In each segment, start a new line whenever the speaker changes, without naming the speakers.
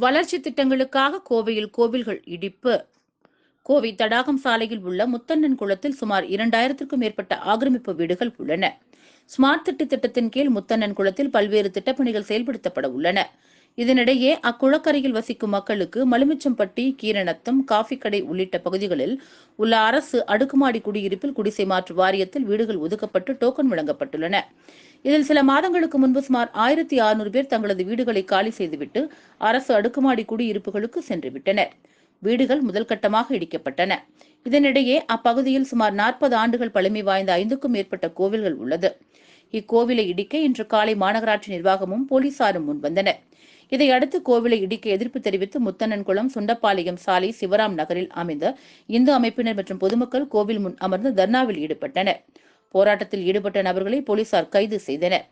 வளர்ச்சி திட்டங்களுக்காக கோவையில் கோவில்கள் இடிப்பு. கோவை தடாகம் சாலையில் உள்ள முத்தண்ணன் குளத்தில் சுமார் இரண்டாயிரத்திற்கும் மேற்பட்ட ஆக்கிரமிப்பு வீடுகள் உள்ளன. ஸ்மார்ட் திட்ட திட்டத்தின் கீழ் முத்தண்ணன் குளத்தில் பல்வேறு திட்டப்பணிகள் செயல்படுத்தப்பட உள்ளன. இதனிடையே அக்குளக்கரையில் வசிக்கும் மக்களுக்கு மலுமிச்சம்பட்டி கீரணத்தம் காஃபி கடை உள்ளிட்ட பகுதிகளில் உள்ள அரசு அடுக்குமாடி குடியிருப்பில் குடிசை மாற்று வாரியத்தில் வீடுகள் ஒதுக்கப்பட்டு டோக்கன் வழங்கப்பட்டுள்ளன. இதில் சில மாதங்களுக்கு முன்பு சுமார் ஆயிரத்தி அறுநூறு பேர் தங்களது வீடுகளை காலி செய்துவிட்டு அரசு அடுக்குமாடி குடியிருப்புகளுக்கு சென்றுவிட்டனர். வீடுகள் முதல் கட்டமாக இடிக்கப்பட்டன. இதனிடையே அப்பகுதியில் சுமார் நாற்பது ஆண்டுகள் பழமை வாய்ந்த ஐந்துக்கும் மேற்பட்ட கோவில்கள் உள்ளது. இக்கோவிலை இடிக்க இன்று காலை மாநகராட்சி நிர்வாகமும் போலீசாரும் முன்வந்தனர். இதையடுத்து கோவிலை இடிக்க எதிர்ப்பு தெரிவித்து முத்தண்ணன்குளம் சுண்டப்பாளையம் சாலை சிவராம் நகரில் அமைந்த இந்து அமைப்பினர் மற்றும் பொதுமக்கள் கோவில் முன் அமர்ந்து தர்ணாவில் ஈடுபட்டனர். போராட்டத்தில் ஈடுபட்ட நபர்களை போலீசார் கைது செய்தனர்.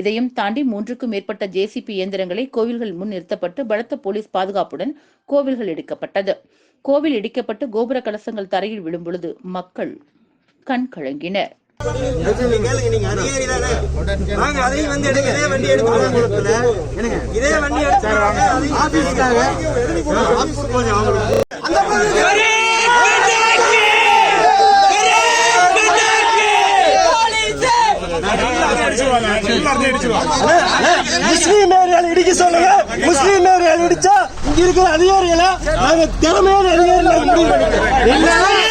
இதையும் தாண்டி மூன்றுக்கும் மேற்பட்ட ஜேசிபி இயந்திரங்களை கோவில்கள் முன் நிறுத்தப்பட்டு பலத்த போலீஸ் பாதுகாப்புடன் கோவில்கள் இடிக்கப்பட்டது. கோவில் இடிக்கப்பட்டு கோபுர கலசங்கள் தரையில் விழும் பொழுது மக்கள் கண் கலங்கினர்.
நீங்க முஸ்லீம் ஏரியால இடிக்க சொல்லுங்க. முஸ்லீம் ஏரியால இடிச்சா இங்க இருக்கிற அதிகாரிகளை நாங்க திறமையான அதிகாரிகளை முடிவு பண்ணிக்கிறோம்